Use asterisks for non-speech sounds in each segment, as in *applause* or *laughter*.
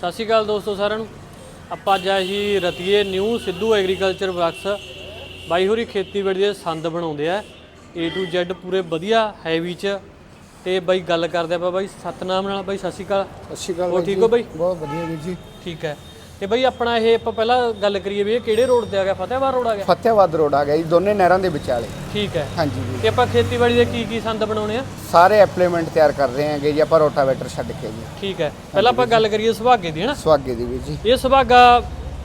ਸਤਿ ਸ਼੍ਰੀ ਅਕਾਲ ਦੋਸਤੋ ਸਾਰਿਆਂ ਨੂੰ। ਆਪਾਂ ਅੱਜ ਆਏ ਸੀ ਰਤੀਏ ਨਿਊ ਸਿੱਧੂ ਐਗਰੀਕਲਚਰ ਵਰਕਸ। ਬਾਈ ਹੋਰੀ ਖੇਤੀਬਾੜੀ ਦੇ ਸੰਦ ਬਣਾਉਂਦੇ ਆ। A to Z ਪੂਰੇ ਵਧੀਆ ਹੈਵੀ ਚ। ਤੇ ਬਾਈ ਗੱਲ ਕਰਦੇ ਆਪਾਂ ਬਾਈ ਸਤਨਾਮ ਨਾਲ। ਬਾਈ ਸਤਿ ਸ਼੍ਰੀ ਅਕਾਲ। ਸਤਿ ਸ਼੍ਰੀ ਅਕਾਲ ਹੋਰ ਠੀਕ ਜੀ। ਹੋ ਬਾਈ? ਬਹੁਤ ਵਧੀਆ ਵੀਰ ਜੀ। ਠੀਕ ਹੈ। ਤੇ ਬਾਈ ਆਪਣਾ ਇਹ ਆਪਾਂ ਪਹਿਲਾਂ ਗੱਲ ਕਰੀਏ ਵੀ ਇਹ ਕਿਹੜੇ ਰੋਡ ਤੇ ਆ ਗਿਆ? ਫਤਿਹਵਾਦ ਰੋਡ ਆ ਗਿਆ? ਫਤਿਆਬਾਦ ਰੋਡ ਆ ਗਿਆ ਜੀ ਦੋਨੇ ਨਹਿਰਾਂ ਦੇ ਵਿਚਾਲੇ। ਠੀਕ ਹੈ। ਹਾਂਜੀ ਜੀ। ਤੇ ਆਪਾਂ ਖੇਤੀਬਾੜੀ ਦੇ ਕੀ ਕੀ ਸੰਦ ਬਣਾਉਣੇ ਆ? ਸਾਰੇ ਐਪਲੀਮੈਂਟ ਤਿਆਰ ਕਰ ਰਹੇ ਹਾਂਗੇ ਜੀ ਆਪਾਂ ਰੋਟਾਵੇਟਰ ਛੱਡ ਕੇ ਜੀ। ਠੀਕ ਹੈ। ਪਹਿਲਾਂ ਆਪਾਂ ਗੱਲ ਕਰੀਏ ਸੁਭਾਗੇ ਦੀ ਹਨਾ ਸੁਹਾਗੇ ਦੀ ਵੀਰ ਜੀ। ਇਹ ਸੁਭਾਗਾ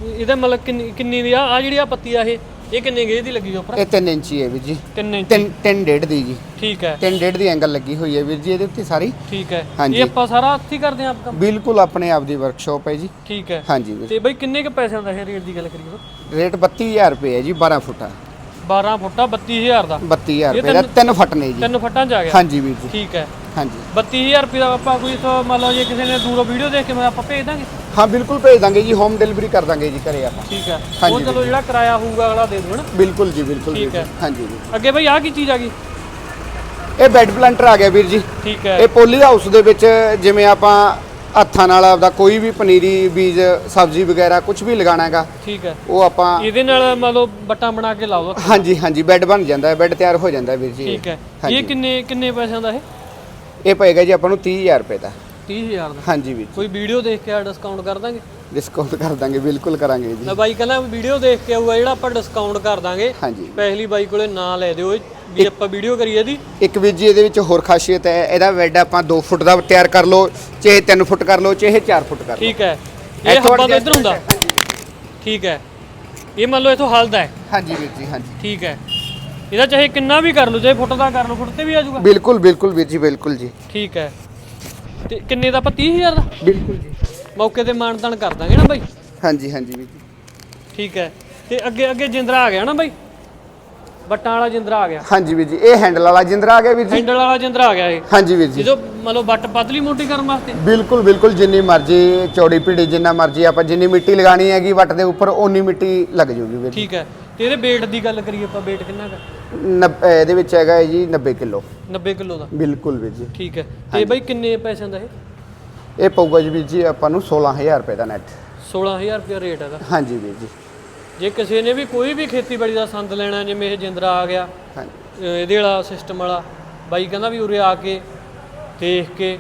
ਇਹਦੇ ਮਤਲਬ ਕਿੰਨੀ ਕਿੰਨੀ ਦੀ ਆ? ਆ ਜਿਹੜੀ ਆ ਪੱਤੀ ਆ ਇਹ? ਇਹ ਕਿੰਨੇ ਗੇਜ ਦੀ ਲੱਗੀ ਉੱਪਰ? ਇਹ 3 ਇੰਚੀ ਹੈ ਵੀਰ ਜੀ। 3 ਇੰਚ। 3 3 ਡੇਢ ਦੀ ਜੀ। ਠੀਕ ਹੈ। 3 ਡੇਢ ਦੀ ਐਂਗਲ ਲੱਗੀ ਹੋਈ ਹੈ ਵੀਰ ਜੀ ਇਹਦੇ ਉੱਤੇ ਸਾਰੀ। ਠੀਕ ਹੈ। ਹਾਂਜੀ। ਇਹ ਆਪਾਂ ਸਾਰਾ ਹੱਥੀ ਕਰਦੇ ਆਂ ਆਪ ਕੰਮ? ਬਿਲਕੁਲ ਆਪਣੇ ਆਪ ਦੀ ਵਰਕਸ਼ਾਪ ਹੈ ਜੀ। ਠੀਕ ਹੈ। ਹਾਂਜੀ ਵੀਰ। ਤੇ ਬਈ ਕਿੰਨੇ ਕ ਪੈਸਿਆਂ ਦਾ ਇਹ ਰੇਟ ਦੀ ਗੱਲ ਕਰੀਏ ਰੇਟ 32000 ਰੁਪਏ ਹੈ ਜੀ 12 ਫੁੱਟਾ। 12 ਫੁੱਟਾ 32000 ਦਾ। 32000 ਇਹ ਰੁਪਏ ਦਾ ਤਿੰਨ ਫੁੱਟ ਨੇ ਜੀ। ਤਿੰਨ ਫੁੱਟਾਂ ਚ ਆ ਗਿਆ। ਹਾਂਜੀ ਵੀਰ ਜੀ। ਠੀਕ ਹੈ। ਹਾਂਜੀ। 32000 ਰੁਪਏ ਦਾ ਆਪਾਂ ਕੋਈ ਮੰਨ ਲਓ ਜੇ ਕਿਸੇ ਨੇ ਦੂਰੋਂ ਵੀਡੀਓ ਦੇਖ ਕੇ ਮੈਂ ਆਪਾਂ ਭੇਜ ਦਾਂਗੇ। ਹਾਂ ਬਿਲਕੁਲ ਭੇਜ ਦਾਂਗੇ ਜੀ ਹੋਮ ਡਿਲੀਵਰੀ ਕਰ ਦਾਂਗੇ ਜੀ ਘਰੇ ਆਪਾਂ। ਠੀਕ ਹੈ। ਉਹ ਹਾਂਜੀ, ਚਲੋ ਜਿਹੜਾ ਕਿਰਾਇਆ ਹੋਊਗਾ ਅਗਲਾ ਦੇ ਦੂ ਹਨਾ ਬਿਲਕੁਲ ਜੀ ਬਿਲਕੁਲ ਠੀਕ ਹੈ। ਹਾਂਜੀ ਜੀ। ਅੱਗੇ ਬਈ ਆ ਕੀ ਚੀਜ਼ ਆ ਗਈ? ਇਹ ਬੈੱਡ ਪਲਾਂਟਰ ਆ ਗਿਆ ਵੀਰ ਜੀ। ਠੀਕ ਹੈ। ਇਹ ਪੋਲੀ ਹਾਊਸ ਦੇ ਵਿੱਚ ਜਿਵੇਂ ਆਪਾਂ ਹੱਥਾਂ ਨਾਲ ਆਪਦਾ ਕੋਈ ਵੀ ਪਨੀਰੀ ਬੀਜ ਸਬਜ਼ੀ ਵਗੈਰਾ ਕੁਝ ਵੀ ਲਗਾਣਾ ਹੈਗਾ ਠੀਕ ਹੈ। ਉਹ ਆਪਾਂ ਇਹਦੇ ਨਾਲ ਮੰਨ ਲਓ ਬੱਟਾਂ ਬਣਾ ਕੇ ਲਾਓ ਹਾਂਜੀ ਹਾਂਜੀ ਬੈੱਡ ਬਣ ਜਾਂਦਾ ਹੈ ਬੈੱਡ ਤਿਆਰ ਹੋ ਜਾਂਦਾ ਹੈ ਵੀਰ ਜੀ ਠੀਕ ਹੈ। ਹਾਂਜੀ। ਇਹ ਕਿੰਨੇ ਕਿੰਨੇ ਪੈਸਿਆਂ ਦਾ ਇਹ? ਇਹ ਪਏਗਾ ਜੀ ਆਪਾਂ ਨੂੰ 30000 ਰੁਪਏ ਦਾ। 30000 ਦਾ? ਹਾਂਜੀ ਵੀਰ ਕੋਈ ਵੀਡੀਓ ਦੇਖ ਕੇ ਆ ਡਿਸਕਾਊਂਟ ਕਰ ਦਾਂਗੇ? ਡਿਸਕਾਊਂਟ ਕਰ ਦਾਂਗੇ ਬਿਲਕੁਲ ਕਰਾਂਗੇ ਜੀ। ਨਾ ਬਾਈ ਕਹਿੰਦਾ ਵੀਡੀਓ ਦੇਖ ਕੇ ਆਊਗਾ ਜਿਹੜਾ ਆਪਾਂ ਡਿਸਕਾਊਂਟ ਕਰ ਦਾਂਗੇ ਹਾਂਜੀ। ਪਹਿਲੀ ਬਾਈ ਕੋਲੇ ਨਾਂ ਲੈ ਦਿਓ ਵੀ ਆਪਾਂ ਵੀਡੀਓ ਕਰੀਏ ਦੀ ਇੱਕ ਵੀਰ ਜੀ ਇਹਦੇ ਵਿੱਚ ਹੋਰ ਖਾਸੀਅਤ ਹੈ ਇਹਦਾ ਬੈੱਡ ਆਪਾਂ 2 ਫੁੱਟ ਦਾ ਤਿਆਰ ਕਰ ਲਓ ਚਾਹੇ 3 ਫੁੱਟ ਕਰ ਲਓ ਚਾਹੇ 4 ਫੁੱਟ ਕਰ ਲਓ। ਠੀਕ ਹੈ। ਇਹ ਇੱਥੋਂ ਹੱਬਾਂ ਤੋਂ adjust ਇੱਧਰ ਹੁੰਦਾ ਠੀਕ ਹੈ। ਇਹ ਮੰਨ ਲਓ ਇਥੋਂ ਹਲਦਾ ਹੈ। ਹਾਂਜੀ ਵੀਰ ਜੀ ਹਾਂਜੀ। ਠੀਕ ਹੈ। ਇਹਦਾ ਚਾਹੇ ਕਿੰਨਾ ਵੀ ਕਰ ਲਓ ਚਾਹੇ ਫੁੱਟ ਦਾ ਕਰ ਲਓ ਫੁੱਟ ਤੇ ਵੀ ਆ ਜਾਊਗਾ। ਬਿਲਕੁਲ ਬਿਲਕੁਲ ਵੀਰ ਜੀ ਬਿਲਕੁਲ ਜੀ। ਠੀਕ ਹੈ। ਤੇ ਕਿੰਨੇ ਦਾ ਆਪਾਂ 30000 ਦਾ? ਬਿਲਕੁਲ ਜੀ। ਮੌਕੇ ਤੇ ਮਾਨਦਾਨ ਕਰ ਦਾਂਗੇ ਨਾ ਬਾਈ? ਹਾਂਜੀ ਹਾਂਜੀ ਵੀਰ ਠੀਕ ਹੈ। ਤੇ ਅੱਗੇ ਅੱਗੇ ਜਿੰਦਰਾ ਆ ਗਿਆ ਨਾ ਬਾਈ? ਬੱਟਾਂ ਵਾਲਾ ਜਿੰਦਰਾ ਆ ਗਿਆ। ਹਾਂਜੀ ਵੀਰ ਜੀ ਇਹ ਹੈਂਡਲ ਵਾਲਾ ਜਿੰਦਰਾ ਆ ਗਿਆ ਵੀਰ ਜੀ। ਹੈਂਡਲ ਵਾਲਾ ਜਿੰਦਰਾ ਆ ਗਿਆ ਇਹ। ਹਾਂਜੀ ਵੀਰ ਜੀ। ਜਦੋਂ ਮਤਲਬ ਬੱਟ ਪਤਲੀ ਮੋਟੀ ਕਰਨ ਵਾਸਤੇ? ਬਿਲਕੁਲ ਬਿਲਕੁਲ ਜਿੰਨੀ ਮਰਜ਼ੀ ਚੌੜੀ ਪੀੜੀ ਜਿੰਨਾ ਮਰਜ਼ੀ ਆਪਾਂ ਜਿੰਨੀ ਮਿੱਟੀ ਲਗਾਣੀ ਹੈਗੀ ਵੱਟ ਦੇ ਉੱਪਰ ਓਨੀ ਮਿੱਟੀ ਲੱਗ ਜੂਗੀ ਵੀਰ ਠੀਕ ਹੈ। ਤੇ ਇਹਦੇ weight ਦੀ ਗੱਲ ਕਰੀਏ ਆਪਾਂ ਬੇਟ ਕਿੰਨਾ ਹੈ 90 ਇਹਦੇ ਵਿੱਚ ਹੈਗਾ ਜੀ 90 ਕਿਲੋ। 90 ਕਿਲੋ ਦਾ? ਬਿਲਕੁਲ ਵੀਰ ਜੀ। ਠੀਕ ਹੈ। ਤੇ ਬਾਈ ਕਿੰਨੇ ਪੈਸਿਆਂ ਦਾ ਇਹ? ਇਹ ਪਊਗਾ ਜੀ ਵੀਰ ਜੀ ਆਪਾਂ ਨੂੰ 16000 ਰੁਪਏ ਦਾ ਨੈਟ 16000 ਰੁਪਏ ਰੇਟ ਹੈਗਾ। ਹਾਂਜੀ ਵੀਰ ਜੀ। ਜੇ ਕਿਸੇ ਨੇ ਵੀ ਕੋਈ ਵੀ ਖੇਤੀਬਾੜੀ ਦਾ ਸੰਦ ਲੈਣਾ ਜਿਵੇਂ ਇਹ ਜਿੰਦਰਾ ਆ ਗਿਆ ਹਾਂਜੀ। ਇਹਦੇ ਵਾਲਾ ਸਿਸਟਮ ਵਾਲਾ ਬਾਈ ਕਹਿੰਦਾ ਵੀ ਉਰੇ ਆ ਕੇ ਦੇਖ ਕੇ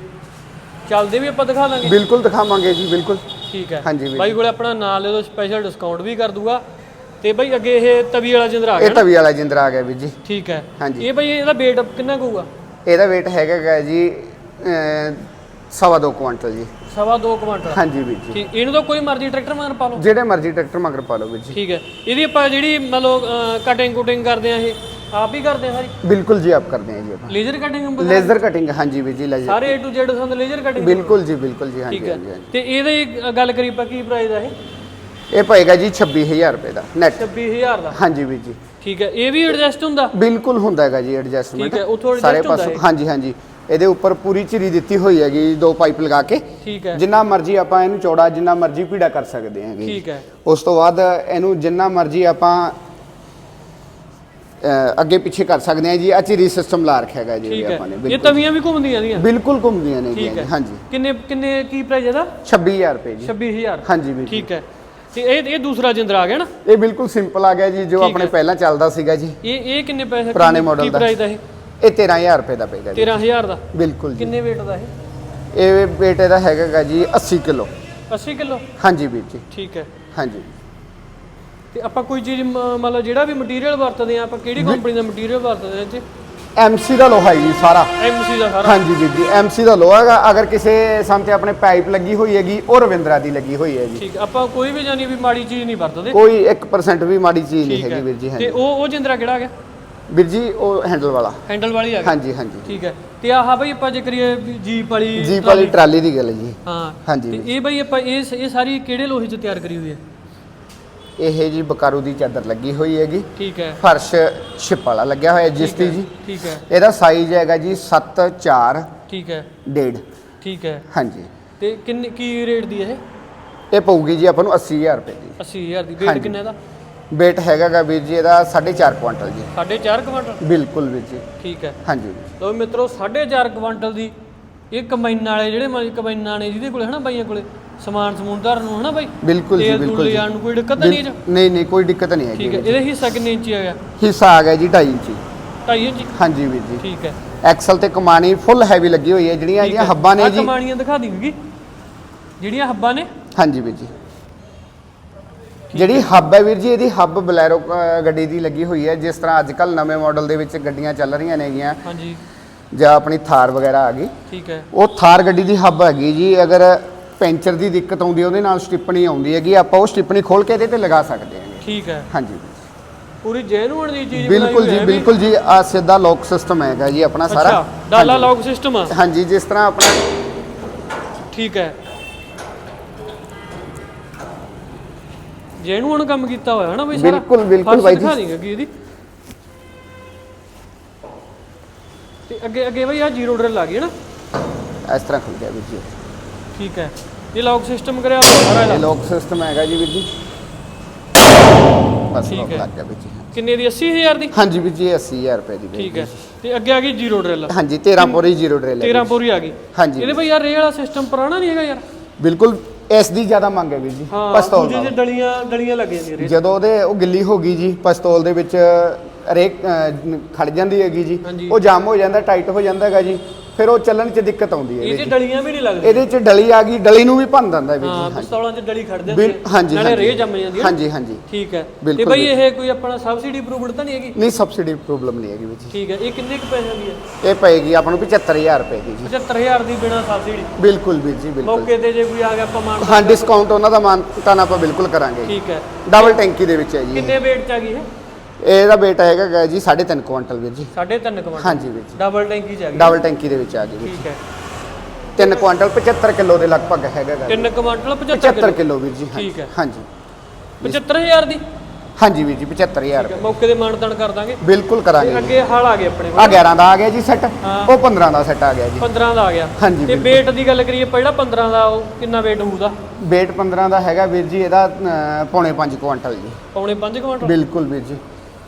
ਚੱਲਦੇ ਵੀ ਆਪਾਂ ਦਿਖਾ ਲਾਂਗੇ। ਬਿਲਕੁਲ ਦਿਖਾਵਾਂਗੇ ਜੀ ਬਿਲਕੁਲ। ਠੀਕ ਹੈ। ਹਾਂਜੀ ਵੀਰ ਬਾਈ ਕੋਲੇ ਆਪਣਾ ਨਾਂ ਲੈ ਦੋ ਸਪੈਸ਼ਲ ਡਿਸਕਾਊਂਟ ਵੀ ਕਰ ਦੂਗਾ। ਤੇ ਬਾਈ ਅੱਗੇ ਇਹ ਤਵੀ ਵਾਲਾ ਜਿੰਦਰਾ ਆ ਗਿਆ ਇਹ ਤਵੀ ਵਾਲਾ ਜਿੰਦਰਾ ਆ ਗਿਆ ਵੀਰ ਜੀ। ਠੀਕ ਹੈ। ਹਾਂਜੀ। ਇਹ ਬਾਈ ਇਹਦਾ weight ਕਿੰਨਾ ਕੁ ਹੋਊਗਾ? ਇਹਦਾ weight ਹੈਗਾ ਗਾ ਜੀ ਅਹ, ਸਵਾ ਦੋ ਕੁਆਂਟਲ ਜੀ। ਸਵਾ ਦੋ ਕੁਇੰਟਲ ਹਾਂਜੀ ਵੀਰ ਜੀ। ਠੀਕ ਇਹਨੂੰ ਤਾਂ ਕੋਈ ਮਰਜ਼ੀ ਟਰੈਕਟਰ ਮਾਰ ਪਾ ਲਓ। ਜਿਹੜੇ ਮਰਜ਼ੀ ਟਰੈਕਟਰ ਮਗਰ ਪਾ ਲਓ ਵੀਰ ਜੀ। ਠੀਕ ਹੈ। ਇਹਦੀ ਆਪਾਂ ਜਿਹੜੀ ਮੰਨ ਲਓ ਕਟਿੰਗ ਕੁਟਿੰਗ ਕਰਦੇ ਆ ਇਹ ਆਪ ਹੀ ਕਰਦੇ ਆ ਸਾਰੀ? ਬਿਲਕੁਲ ਜੀ ਆਪ ਕਰਦੇ ਹਾਂ ਜੀ ਆਪਾਂ। ਲੇਜ਼ਰ ਕਟਿੰਗ ਲੇਜ਼ਰ ਕਟਿੰਗ ਹਾਂਜੀ ਵੀਰ ਜੀ ਲੇਜ਼ਰ ਸਾਰੇ A to Z ਸੰਦ ਲੇਜ਼ਰ ਕਟਿੰਗ ਬਿਲਕੁਲ ਜੀ ਬਿਲਕੁਲ ਜੀ ਹਾਂਜੀ ਠੀਕ ਹੈ। ਹਾਂਜੀ ਹਾਂਜੀ। ਤੇ ਇਹਦੇ ਗੱਲ ਕਰੀ ਆਪਾਂ ਕੀ ਪ੍ਰਾਈਸ ਆ ਇਹ? ਇਹ ਪਏਗਾ ਜੀ 26000 ਰੁਪਏ ਦਾ ਨੈਟ 26000 ਦਾ? ਹਾਂਜੀ ਵੀਰ ਜੀ। ਠੀਕ ਹੈ ਇਹ ਵੀ ਐਡਜਸਟ ਹੁੰਦਾ? ਬਿਲਕੁਲ ਹੁੰਦਾ ਹੈਗਾ ਜੀ ਐਡਜਸਟਮੈਂਟ ਠੀਕ ਹੈ, ਉੱਥੋਂ ਸਾਰੇ ਹੁੰਦਾ ਇਹ? ਹਾਂਜੀ ਹਾਂਜੀ। ਇਹਦੇ ਉੱਪਰ ਪੂਰੀ ਚਿਰੀ ਦਿੱਤੀ ਹੋਈ ਹੈਗੀ ਦੋ ਪਾਈਪ ਲਗਾ ਕੇ। ਠੀਕ ਹੈ। ਜਿੰਨਾ ਮਰਜ਼ੀ ਆਪਾਂ ਇਹਨੂੰ ਚੌੜਾ ਜਿੰਨਾ ਮਰਜ਼ੀ ਪੀੜਾ ਕਰ ਸਕਦੇ ਹਾਂਗੇ ਠੀਕ ਹੈ। ਉਸ ਤੋਂ ਬਾਅਦ ਇਹਨੂੰ ਜਿੰਨਾ ਮਰਜ਼ੀ ਆਪਾਂ ਅੱਗੇ ਪਿੱਛੇ ਕਰ ਸਕਦੇ ਹਾਂ ਜੀ। ਆ ਚਿਰੀ ਸਿਸਟਮ ਲਾ ਰੱਖਿਆ ਹੈਗਾ ਜੀ ਹੈ। ਆਪਾਂ ਨੇ ਇਹ ਤਵੀਆਂ ਵੀ ਘੁੰਮਦੀਆਂ ਦੀਆਂ ਬਿਲਕੁਲ ਘੁੰਮਦੀਆਂ ਨੇ ਜੀ ਹੈ। ਹਾਂਜੀ। ਕਿੰਨੇ ਕਿੰਨੇ ਕੀ ਪ੍ਰਾਈਸ ਇਹਦਾ? 26000 ਰੁਪਏ ਜੀ। 26000 ਹਾਂਜੀ ਜੀ। ਠੀਕ ਹੈ। ਤੇ ਇਹ ਇਹ ਦੂਸਰਾ ਜਿੰਦਰਾ ਆ ਗਿਆ ਨਾ? ਇਹ ਬਿਲਕੁਲ ਸਿੰਪਲ ਆ ਗਿਆ ਜੀ ਜੋ ਆਪਣੇ। ਪਹਿਲਾਂ ਚੱਲਦਾ ਸੀਗਾ ਜੀ। ਇਹ ਇਹ ਕਿੰਨੇ ਪੈਸੇ ਪੁਰਾਣੇ ਕੀ ਦਾ। ਪ੍ਰਾਈਸ ਦਾ ਇਹ? ਇਹ 13000 ਰੁਪਏ ਦਾ ਪਏਗਾ ਜੀ। 13000 ਦਾ? ਬਿਲਕੁਲ ਜੀ। ਕਿੰਨੇ weight ਦਾ ਇਹ? ਇਹ ਬੇਟੇ ਦਾ ਹੈਗਾ ਗਾ ਜੀ 80 ਕਿਲੋ। 80 ਕਿਲੋ? ਹਾਂਜੀ ਵੀਰ ਜੀ। ਠੀਕ ਹੈ। ਹਾਂਜੀ। ਤੇ ਆਪਾਂ ਕੋਈ ਚੀਜ਼ ਮ- ਮੰਨ ਲਓ ਜਿਹੜਾ ਵੀ ਮਟੀਰੀਅਲ ਵਰਤਦੇ ਆ ਆਪਾਂ ਕਿਹੜੀ ਕੰਪਨੀ ਦਾ ਮਟੀਰੀਅਲ ਵਰਤਦੇ ਆ ਇਹ 'ਚ ਐਮਸੀ ਦਾ ਲੋਹਾ ਹੈ ਜੀ ਸਾਰਾ। ਐਮਸੀ ਦਾ ਸਾਰਾ? ਹਾਂਜੀ ਵੀਰ ਜੀ ਐਮਸੀ ਦਾ ਲੋਹਾ ਹੈਗਾ। ਅਗਰ ਕਿਸੇ ਸਾਹਮਣੇ ਆਪਣੇ ਪਾਈਪ ਲੱਗੀ ਹੋਈ ਹੈਗੀ ਉਹ ਰਵਿੰਦਰਾ ਦੀ ਲੱਗੀ ਹੋਈ ਹੈ ਜੀ। ਠੀਕ ਆਪਾਂ ਕੋਈ ਵੀ ਜਾਨੀ ਵੀ ਮਾੜੀ ਚੀਜ਼ ਨਹੀਂ ਵਰਤਦੇ। ਕੋਈ 1% ਵੀ ਮਾੜੀ ਚੀਜ਼ ਨਹੀਂ ਹੈਗੀ ਵੀਰ ਜੀ ਤੇ ਹਾਂਜੀ। ਉਹ ਉਹ ਜਿੰਦਰਾ ਕਿਹੜਾ ਆ ਗਿਆ ਵੀਰ ਜੀ ਉਹ ਹੈਂਡਲ ਵਾਲਾ। ਹੈਂਡਲ ਵਾਲੀ ਆ ਹਾਂਜੀ ਹਾਂਜੀ। ਠੀਕ ਹੈ। ਤੇ ਆਹ ਬਈ ਆਪਾਂ ਜੇ ਕਰੀਏ ਵੀ ਜੀਪ ਵਾਲੀ ਜੀਪ ਵਾਲੀ ਟਰਾਲੀ। ਦੀ ਗੱਲ ਹੈ ਜੀ। ਹਾਂ। ਹਾਂਜੀ ਤੇ। ਇਹ ਬਈ ਆਪਾਂ ਇਹ ਇਹ ਸਾਰੀ ਕਿਹੜੇ ਲੋਹੇ 'ਚ ਤਿਆਰ ਕਰੀ ਹੋਈ ਹੈ? ਇਹ ਜੀ ਬਕਾਰੂ ਦੀ ਚਾਦਰ ਲੱਗੀ ਹੋਈ ਹੈਗੀ। ਠੀਕ ਹੈ। ਫਰਸ਼ ਛਿਪ ਵਾਲਾ ਲੱਗਿਆ ਹੋਇਆ ਜਿਸਤੀ ਜੀ। ਠੀਕ ਹੈ। ਇਹਦਾ ਸਾਈਜ਼ ਹੈਗਾ ਜੀ 7 4 ਠੀਕ ਹੈ। ਡੇਢ। ਠੀਕ ਹੈ। ਹਾਂਜੀ। ਤੇ ਕਿੰਨੇ ਕੀ ਰੇਟ ਦੀ ਹੈ ਇਹ? ਇਹ ਪਊਗੀ ਜੀ ਆਪਾਂ ਨੂੰ 80000 ਰੁਪਏ ਦੀ। 80000 ਦੀ। weight। ਕਿੰਨੇ ਦਾ weight ਹੈਗਾ ਗਾ ਵੀਰ ਜੀ ਇਹਦਾ 4.5 ਕੁਆਂਟਲ ਜੀ। 4.5 ਕੁਇੰਟਲ ਬਿਲਕੁਲ ਵੀਰ ਜੀ। ਠੀਕ ਹੈ। ਹਾਂਜੀ। ਲੋ ਮਿੱਤਰੋ 4.5 ਕੁਇੰਟਲ ਦੀ ਇਹ ਕਮਾਈਨਾਂ ਵਾਲੇ ਜਿਹੜੇ ਕਮਾਈਨਾਂ ਨੇ ਜਿਹਦੇ ਕੋਲੇ ਹਨਾ ਬਾਈਆਂ ਕੋਲੇ ਸਮਾਨ ਸਮੂਨ ਧਰਨ ਨੂੰ ਹਨਾ ਬਾਈ? ਬਿਲਕੁਲ ਜੀ ਤੇਲ ਤੂਲ ਬਿਲਕੁਲ ਜੀ। ਲਿਜਾਣ ਨੂੰ ਕੋਈ ਦਿੱਕਤ ਤਾਂ ਨਹੀਂ 'ਚ? ਨਹੀਂ ਨਹੀਂ ਕੋਈ ਦਿੱਕਤ ਨਹੀਂ ਹੈਗੀ ਠੀਕ ਹੈ ਇਹਦਾ ਹਿੱਸਾ ਕਿੰਨੇ ਇੰਚੀ ਆ ਗਿਆ ਜੀ। ਹਿੱਸਾ ਆ ਗਿਆ ਜੀ 2.5 ਇੰਚੀ। 2.5 ਇੰਚੀ? ਹਾਂਜੀ ਵੀਰ ਜੀ। ਠੀਕ ਹੈ। ਐਕਸਲ ਤੇ ਕਮਾਨੀ ਫੁੱਲ ਹੈਵੀ ਲੱਗੀ ਹੋਈ ਹੈ ਜਿਹੜੀਆਂ ਇਹਦੀਆਂ। ਹੱਬਾਂ ਨੇ ਜੀ। ਕਮਾਣੀਆਂ ਦਿਖਾ ਦਿੰਗੀ ਜਿਹੜੀਆਂ ਹੱਬਾਂ ਨੇ? ਹਾਂਜੀ ਵੀਰ ਜੀ। ਜਿਹੜੀ ਹੱਬ ਹੈ ਵੀਰ ਜੀ ਇਹਦੀ ਹੱਬ ਬਲੈਰੋ ਅ, ਗੱਡੀ ਦੀ ਲੱਗੀ ਹੋਈ ਹੈ। ਜਿਸ ਤਰ੍ਹਾਂ ਅੱਜ ਕੱਲ ਨਵੇਂ ਮਾਡਲ ਦੇ ਵਿੱਚ ਗੱਡੀਆਂ ਚੱਲ ਰਹੀਆਂ ਨੇਗੀਆਂ। ਹਾਂਜੀ। ਜਾਂ ਆਪਣੀ ਥਾਰ ਵਗੈਰਾ ਆ ਗਈ। ਠੀਕ ਹੈ। ਉਹ ਥਾਰ ਗੱਡੀ ਦੀ ਹੱਬ ਹੈਗੀ ਜੀ। ਅਗਰ ਪੈਂਚਰ ਦੀ ਦਿੱਕਤ ਆਉਂਦੀ ਹੈ ਉਹਦੇ ਨਾਲ ਸਟਿੱਪਣੀ ਆਉਂਦੀ ਹੈਗੀ ਆਪਾਂ ਉਹ ਸਟਿੱਪਣੀ ਖੋਲ ਕੇ ਇਹਦੇ ਤੇ ਲਗਾ ਸਕਦੇ ਹਾਂ ਠੀਕ ਹੈ। ਹਾਂਜੀ। ਪੂਰੀ ਜੈਨੂਅਨ ਦੀ ਚੀਜ਼ ਬਿਲਕੁਲ ਜੀ। ਬਿਲਕੁਲ ਜੀ ਆ ਸਿੱਧਾ ਲੌਕ ਸਿਸਟਮ ਹੈਗਾ ਜੀ ਆਪਣਾ ਸਾਰਾ। ਅੱਛਾ ਡਾਲਾ। ਲੌਕ ਸਿਸਟਮ ਆ? ਹਾਂਜੀ ਜਿਸ ਤਰ੍ਹਾਂ ਆਪਣਾ ਠੀਕ ਹੈ। ਜੈਨੂਅਨ ਕੰਮ ਕੀਤਾ ਹੋਇਆ ਹੈ ਨਾ ਬਈ ਸਾਰਾ? ਬਿਲਕੁਲ, ਬਿਲਕੁਲ ਬਾਈ ਜੀ। ਕੀ ਇਹਦੀ। ਤੇ ਅੱਗੇ ਅੱਗੇ ਬਈ ਆ ਜ਼ੀਰੋ ਡਰਿਲ ਆ ਗਈ ਹੈ ਨਾ? ਇਸ ਤਰ੍ਹਾਂ ਖੁੱਲ ਗਿਆ ਵੀਰ ਜੀ। ਠੀਕ ਹੈ। ਇਹ ਲੌਕ ਸਿਸਟਮ ਕਰਿਆ ਹੋਇਆ ਸਾਰਾ ਇਹ ਇਹਦਾ ਲੌਕ ਸਿਸਟਮ ਹੈਗਾ ਜੀ ਵੀਰ ਜੀ। ਬਸ ਠੀਕ ਲੌਕ ਹੈ। ਲੱਗ ਗਿਆ ਵੀਰ ਜੀ। ਕਿੰਨੇ ਦੀ? 80000 ਦੀ? ਹਾਂਜੀ ਵੀਰ ਜੀ ਇਹ 80000 ਰੁਪਏ ਦੀ ਠੀਕ ਹੈ। ਤੇ ਅੱਗੇ ਆ ਗਈ ਜ਼ੀਰੋ ਡਰਿਲ ਹਾਂਜੀ 13 ਪੋਰੀ ਜ਼ੀਰੋ ਡਰੇਲ 13 ਪੂਰੀ ਆ ਗਈ। ਹਾਂਜੀ। ਇਹਦੇ ਬਈ ਯਾਰ ਰੇ ਵਾਲਾ ਸਿਸਟਮ ਪੁਰਾਣਾ ਨਹੀਂ ਹੈਗਾ ਯਾਰ? ਬਿਲਕੁਲ ਇਸ ਦੀ ਜ਼ਿਆਦਾ ਮੰਗ ਹੈ ਵੀਰ ਜੀ ਪਸਤੌਲ ਦੂਜੇ ਨਾਲੋਂ। ਚ ਡਲੀਆਂ ਡਲੀਆਂ ਲੱਗ ਜਾਂਦੀਆਂ ਰੇ ਜਦੋਂ ਉਹਦੇ ਉਹ ਗਿੱਲੀ ਹੋ ਗਈ ਜੀ ਪਸਤੌਲ ਦੇ ਵਿੱਚ ਰੇਕ ਅਹ, ਖੜ ਜਾਂਦੀ ਹੈਗੀ ਜੀ। ਹਾਂਜੀ। ਉਹ ਜਾਮ ਹੋ ਜਾਂਦਾ ਟਾਈਟ ਹੋ ਜਾਂਦਾ ਹੈਗਾ ਜੀ। ਫਿਰ ਉਹ ਚੱਲਣ 'ਚ ਦਿੱਕਤ ਆਉਂਦੀ ਹੈ ਇਹ ਇਹਦੇ ਚ 'ਚ। ਡਲੀਆਂ ਵੀ ਨਹੀਂ ਲੱਗਦੀਆਂ? ਇਹਦੇ 'ਚ ਡਲੀ ਆ ਗਈ ਡਲੀ ਨੂੰ ਵੀ ਭੰਨ ਦਿੰਦਾ ਵੀਰ ਹਾਂ ਜੀ ਪਿਸਤੌਲਾਂ 'ਚ ਡਲੀ ਖੜਦੇ ਬਿਲ- ਹੁੰਦੇ ਆ। ਹਾਂਜੀ, ਨਾਲੇ ਹਾਂਜੀ। ਰੇ ਜੰਮ ਜਾਂਦੀ ਹੈ। ਹਾਂਜੀ ਹਾਂਜੀ। ਠੀਕ ਹੈ। ਤੇ ਬਿਲਕੁਲ, ਬਈ ਇਹ ਕੋਈ ਆਪਣਾ ਸਬਸਿਡੀ ਅਪਰੂਵਡ ਤਾਂ ਨਹੀਂ ਹੈਗੀ? ਨਹੀਂ ਸਬਸਿਡੀ ਪ੍ਰੋਬਲਮ ਨਹੀਂ ਹੈਗੀ ਵੀਰ ਜੀ ਠੀਕ ਹੈ। ਇਹ ਕਿੰਨੇ ਕੁ ਪੈਸੇ ਦੀ ਹੈ? ਇਹ ਪਏਗੀ ਆਪਾਂ ਨੂੰ 75000 ਰੁਪਏ ਦੀ ਜੀ। 75000 ਦੀ ਬਿਨਾ ਸਬਸਿਡੀ? ਬਿਲਕੁਲ ਵੀਰ ਜੀ ਬਿਲਕੁਲ। ਮੌਕੇ ਤੇ ਜੇ ਕੋਈ ਆ ਗਿਆ ਆਪਾਂ ਮਾਨ ਹਾਂ ਡਿਸਕਾਊਂਟ ਉਹਨਾਂ ਦਾ ਮਾਨਤਾਨ ਆਪਾਂ ਬਿਲਕੁਲ ਕਰਾਂਗੇ। ਠੀਕ ਹੈ। ਡਬਲ ਟੈਂਕੀ ਦੇ ਵਿੱਚ ਹੈ ਜੀ ਕਿੰਨੇ weight ਚ ਆ ਗਈ ਇਹ? ਇਹਦਾ ਬੇਟਾ ਹੈਗਾ ਗਾ ਜੀ 3.5 ਕੁਆਂਟਲ ਵੀਰ ਜੀ। 3.5 ਕੁਇੰਟਲ ਹਾਂਜੀ ਵੀਰ ਜੀ। ਡਬਲ ਟੈਂਕੀ ਚ ਆ ਗਈ। ਡਬਲ ਟੈਂਕੀ ਦੇ ਵਿੱਚ ਆ ਗਈ ਵੀਰ ਠੀਕ ਹੈ। 3 ਕੁਆਂਟਲ 75 ਕਿਲੋ ਦੇ ਲਗਭਗ ਹੈਗਾ ਗਾ 3 ਕੁਇੰਟਲ 75 75 ਕਿਲੋ? ਕਿਲੋ ਵੀਰ ਜੀ ਹਾਂਜੀ। ਠੀਕ ਹੈ। ਹਾਂਜੀ। 75000 ਦੀ? ਹਾਂਜੀ ਵੀਰ ਜੀ 75000 ਠੀਕ ਹੈ ਮੌਕੇ ਤੇ ਮਾਨਤਨ ਕਰ ਦਾਂਗੇ? ਬਿਲਕੂਲ ਤੇ ਕਰਾਂਗੇ ਅੱਗੇ ਹਲ ਆ ਗਏ ਆਪਣੇ ਆ ਕੋਲ 11 ਦਾ ਆ ਗਿਆ ਜੀ ਸੈੱਟ ਹਾਂ। ਉਹ 15 ਦਾ ਸੈੱਟ ਆ ਗਿਆ ਜੀ। 15 ਦਾ ਆ ਗਿਆ। ਹਾਂਜੀ, ਤੇ ਬਿਲਕੁਲ। weight ਦੀ ਗੱਲ ਕਰੀਏ ਜਿਹੜਾ 15 ਦਾ ਉਹ ਕਿੰਨਾ weight ਹੋਊਗਾ? weight 15 ਦਾ ਹੈਗਾ ਵੀਰ ਜੀ ਇਹਦਾ ਅਹ, ਪੌਣੇ 5 ਕੁਆਂਟਲ ਜੀ। ਪੌਣੇ 5 ਕੁਇੰਟਲ ਬਿਲਕੁਲ ਵੀਰ ਜੀ।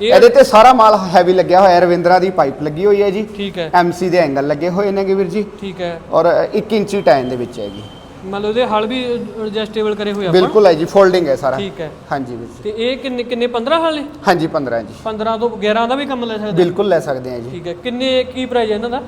ਇਹਦੇ ਤੇ ਸਾਰਾ ਮਾਲ ਹੈਵੀ ਲੱਗਿਆ ਹੋਇਆ ਹੈ। ਰਵਿੰਦਰਾ ਦੀ ਪਾਈਪ ਲੱਗੀ ਹੋਈ ਹੈ ਜੀ। ਠੀਕ ਹੈ। ਐਮਸੀ ਦੇ ਐਂਗਲ ਲੱਗੇ ਹੋਏ ਨੇਗੇ ਵੀਰ ਜੀ। ਠੀਕ ਹੈ। ਔਰ 1 ਇੰਚੀ ਟਾਈਨ ਦੇ ਵਿੱਚ ਹੈ ਜੀ। ਮੰਨ ਲਓ ਇਹਦੇ ਹਲ ਵੀ ਐਡਜਸਟੇਬਲ ਕਰੇ ਹੋਏ ਆਪਾਂ? ਬਿਲਕੁਲ ਹੈ ਜੀ ਫੋਲਡਿੰਗ ਹੈ ਸਾਰਾ। ਠੀਕ ਹੈ। ਹਾਂਜੀ ਵੀਰ ਜੀ। ਤੇ ਇਹ ਕਿੰਨੇ ਕਿੰਨੇ 15 ਹਲ ਨੇ? ਹਾਂਜੀ 15 ਜੀ। 15 ਤੋਂ 11 ਦਾ ਵੀ ਕੰਮ ਲੈ ਸਕਦੇ ਬਿਲਕੁਲ ਲੈ ਸਕਦੇ ਹਾਂ ਜੀ। ਠੀਕ ਹੈ। ਕਿੰਨੇ ਕੀ ਪ੍ਰਾਈਸ ਹੈ ਇਹਨਾਂ ਦਾ?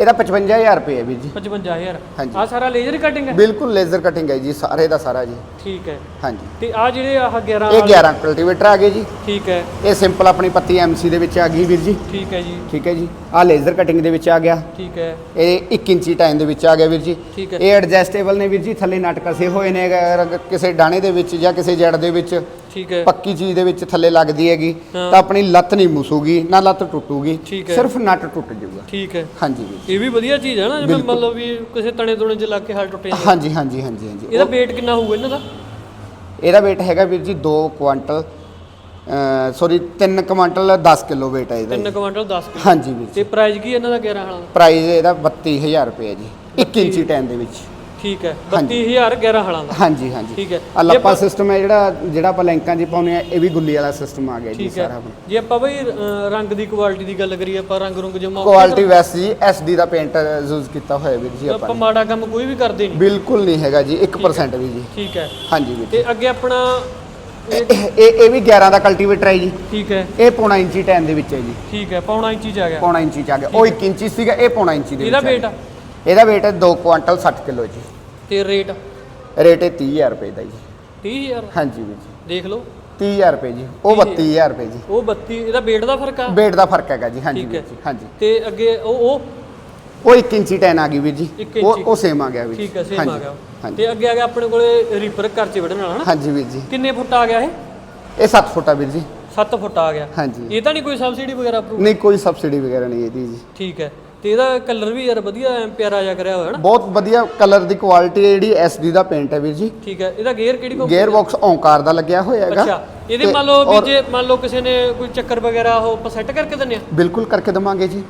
ਇਹਦਾ 55000 ਰੁਪਏ ਹੈ ਵੀਰ ਜੀ। 55000 ਹਾਂਜੀ। ਆ ਸਾਰਾ ਲੇਜ਼ਰ ਕਟਿੰਗ ਹੈ? ਬਿਲਕੁਲ ਲੇਜ਼ਰ ਕਟਿੰਗ ਹੈ ਜੀ ਸਾਰੇ ਦਾ ਸਾਰਾ ਜੀ। ਠੀਕ ਹੈ। ਹਾਂਜੀ। ਤੇ ਆ ਜਿਹੜੇ ਆਹ 11 ਇਹ ਵਾਲੇ- 11 ਕਲਟੀਵੇਟਰ ਆ ਗਏ ਜੀ। ਠੀਕ ਹੈ। ਇਹ ਸਿੰਪਲ ਆਪਣੀ ਪੱਤੀ ਐਮਸੀ ਦੇ ਵਿੱਚ ਆ ਗਈ ਵੀਰ ਜੀ। ਠੀਕ ਹੈ ਜੀ। ਠੀਕ ਹੈ ਜੀ। ਆ ਲੇਜ਼ਰ ਕਟਿੰਗ ਦੇ ਵਿੱਚ ਆ ਗਿਆ। ਠੀਕ ਹੈ। ਇਹ 1 ਇੰਚੀ ਟਾਈਮ ਦੇ ਵਿੱਚ ਆ ਗਿਆ ਵੀਰ ਜੀ। ਠੀਕ ਹੈ। ਇਹ ਐਡਜਸਟੇਬਲ ਨੇ ਵੀਰ ਜੀ ਥੱਲੇ ਨਟ ਕਸੇ ਹੋਏ ਨੇ ਅਗਰ ਕਿਸੇ ਡਾਣੇ ਦੇ ਵਿੱਚ ਜਾਂ ਕਿਸੇ ਜੜ ਦੇ ਵਿੱਚ। ਠੀਕ ਹੈ। ਪੱਕੀ ਚੀਜ਼ ਦੇ ਵਿੱਚ ਥੱਲੇ ਲੱਗਦੀ ਹੈਗੀ। ਤਾਂ ਆਪਣੀ ਲੱਤ ਨਹੀਂ ਮੁਸੂਗੀ ਨਾ ਲੱਤ ਟੁੱਟੂਗੀ ਠੀਕ ਹੈ। ਸਿਰਫ ਨਟ ਟੁੱਟ ਜਾਊਗਾ। ਠੀਕ ਹੈ। ਹਾਂਜੀ। ਵੀਰ ਇਹ ਵੀ ਵਧੀਆ ਚੀਜ਼ ਹੈ ਨਾ ਜਿਵੇਂ ਮੰਨ ਲਓ ਵੀ ਕਿਸੇ ਤਣੇ ਤੁਣੇ ਚ ਲੱਗ ਕੇ ਹਲ ਟੁੱਟ ਹਾਂਜੀ ਹਾਂਜੀ ਹਾਂਜੀ ਹਾਂਜੀ। ਇਹਦਾ weight ਕਿੰਨਾ ਹੋਊਗਾ ਇਹਨਾਂ ਦਾ? ਇਹਦਾ weight ਹੈਗਾ ਵੀਰ ਜੀ 2 quintal sorry 3 quintal 10 kilo weight ਹੈ ਇਹਦਾ 3 ਜੀ। Quintal 10 kilo. ਹਾਂਜੀ ਵੀਰ ਜੀ। ਤੇ ਪ੍ਰਾਈਸ ਕੀ ਇਹਨਾਂ ਦਾ 11 ਹਲਾਂ ਦਾ? ਪ੍ਰਾਈਸ ਇਹਦਾ 32000 ਰੁਪਏ ਜੀ 1 ਇੰਚੀ ਟਾਈਮ ਦੇ ਵਿੱਚ। ਠੀਕ ਹੈ ਹਾਂਜੀ। 32000 11 ਹਲਾਂ ਦਾ। ਹਾਂਜੀ ਹਾਂਜੀ। ਠੀਕ ਹੈ। ਆ ਜੇ ਲੱਪਾ ਆਪਾਂ- ਸਿਸਟਮ ਹੈ ਜਿਹੜਾ ਜਿਹੜਾ ਆਪਾਂ ਲੈਂਕਾਂ 'ਚ ਪਾਉਂਦੇ ਆ ਇਹ ਵੀ ਗੁੱਲੀ ਵਾਲਾ ਸਿਸਟਮ ਆ ਗਿਆ ਜੀ ਠੀਕ ਹੈ। ਸਾਰਾ ਆਪਣਾ ਜੇ ਆਪਾਂ ਬਈ ਅ, ਰੰਗ ਦੀ ਕੁਆਲਿਟੀ ਦੀ ਗੱਲ ਕਰੀਏ ਆਪਾਂ ਰੰਗ ਰੁੰਗ ਜਮਾ ਕੁਆਲਿਟੀ ਵੈਸ ਜੀ ਐਸਡੀ ਦਾ ਪੇਂਟ ਯੂਜ਼ ਕੀਤਾ ਹੋਇਆ ਵੀਰ ਜੀ ਆਪਾਂ ਆਪਾਂ ਨੇ। ਮਾੜਾ ਕੰਮ ਕੋਈ ਵੀ ਕਰਦੇ ਨਹੀਂ। ਬਿਲਕੁਲ ਨਹੀਂ ਹੈਗਾ ਜੀ 1% ਵੀ ਜੀ। ਠੀਕ ਹੈ। ਹਾਂਜੀ ਵੀਰ ਜੀ। ਤੇ ਅੱਗੇ ਆਪਣਾ ਇਹ- ਇਹ *coughs* ਇਹ ਇਹ ਵੀ 11 ਦਾ ਕਲਟੀਵੇਟਰ ਹੈ ਜੀ। ਠੀਕ ਹੈ। ਇਹ ਪੌਣਾ ਇੰਚੀ ਟਾਈਮ ਦੇ ਵਿੱਚ ਹੈ ਜੀ। ਠੀਕ ਹੈ ਪੌਣਾ ਇੰਚੀ ਚ ਆ ਗਿਆ। ਪੌਣਾ ਇੰਚੀ ਚ ਆ ਗਿਆ। ਉਹ 1 ਇੰਚੀ ਸੀਗਾ ਇਹ ਪੌਣਾ ਇੰਚੀ ਦੇ ਇਹਦਾ ਵਿੱਚ ਆ weight ਗਿਆ। ਇਹਦਾ weight ਹੈ 2 ਕੁਆਂਟਲ 60 ਕਿਲੋ ਜੀ। ਤੇ ਰੇਟ ਰੇਟ ਹੈ 30000 ਰੁਪਏ ਦਾ ਜੀ। 30000 ਹਾਂਜੀ ਵੀਰ ਜੀ। ਦੇਖ ਲਓ। 30000 ਰੁਪਏ ਜੀ। ਉਹ 32000 ਰੁਪਏ ਜੀ। ਉਹ 32 ਇਹਦਾ weight ਦਾ ਫ਼ਰਕ ਆ? Weight ਦਾ ਫ਼ਰਕ ਹੈਗਾ ਜੀ। ਹਾਂਜੀ ਵੀਰ। ਜੀ। ਹਾਂਜੀ। ਤੇ ਅੱਗੇ ਉਹ ਉਹ? ਉਹ 1 ਇੰਚੀ ਟੈਨ ਆ ਗਈ ਵੀਰ ਜੀ। ਉਹ। ਉਹ ਸੇਮ ਆ ਗਿਆ ਵੀਰ ਠੀਕ ਹੈ ਸੇਮ ਆ ਗਿਆ। ਤੇ ਅੱਗੇ ਆ ਗਿਆ ਆਪਣੇ ਕੋਲੇ ਰੀਪਰ ਘਰ ਚ ਵੜਨ ਵਾਲਾ ਹਨਾ? ਹਾਂਜੀ ਵੀਰ ਜੀ। ਕਿੰਨੇ ਫੁੱਟ ਆ ਗਿਆ ਇਹ? ਇਹ 7 ਫੁੱਟ ਆ ਵੀਰ ਜੀ। 7 ਫੁੱਟ ਆ ਗਿਆ। ਹਾਂਜੀ। ਇਹ ਤਾਂ ਨਹੀਂ ਕੋਈ ਸਬਸਿਡੀ ਵਗੈਰਾ approved? ਨਹੀਂ ਕੋਈ ਸਬਸਿਡੀ ਵਗੈਰਾ ਨਹੀਂ ਇਹਦੀ ਜੀ। ਠੀਕ ਹੈ। ਤੇ ਇਹਦਾ ਕਲਰ ਵੀ ਯਾਰ ਵਧੀਆ ਐਂ ਪਿਆਰਾ ਜਿਹਾ ਕਰਿਆ ਹੋਇਆ ਨਾ। ਬਹੁਤ ਵਧੀਆ ਕਲਰ ਦੀ ਕੁਆਲਿਟੀ ਹੈ ਜਿਹੜੀ ਐਸਡੀ ਦਾ ਪੇਂਟ ਹੈ ਵੀਰ ਜੀ। ਠੀਕ ਹੈ ਇਹਦਾ ਗੇਅਰ ਕਿਹੜੀ ਕੰਪਨੀ ਗੇਅਰ ਬਾਕਸ ਓਂਕਾਰ ਦਾ ਲੱਗਿਆ ਹੋਇਆ ਹੈਗਾ। ਅੱਛਾ ਇਹਦੇ ਮੰਨ ਲਓ ਵੀ ਜੇ ਮੰਨ ਲਓ ਕਿਸੇ ਨੇ ਕੋਈ ਚੱਕਰ ਵਗੈਰਾ ਉਹ ਸੈੱਟ ਕਰਕੇ ਦਿੰਨੇ ਆ ਬਿਲਕੁਲ ਕਰਕੇ ਦਵਾਂਗੇ ਜੀ।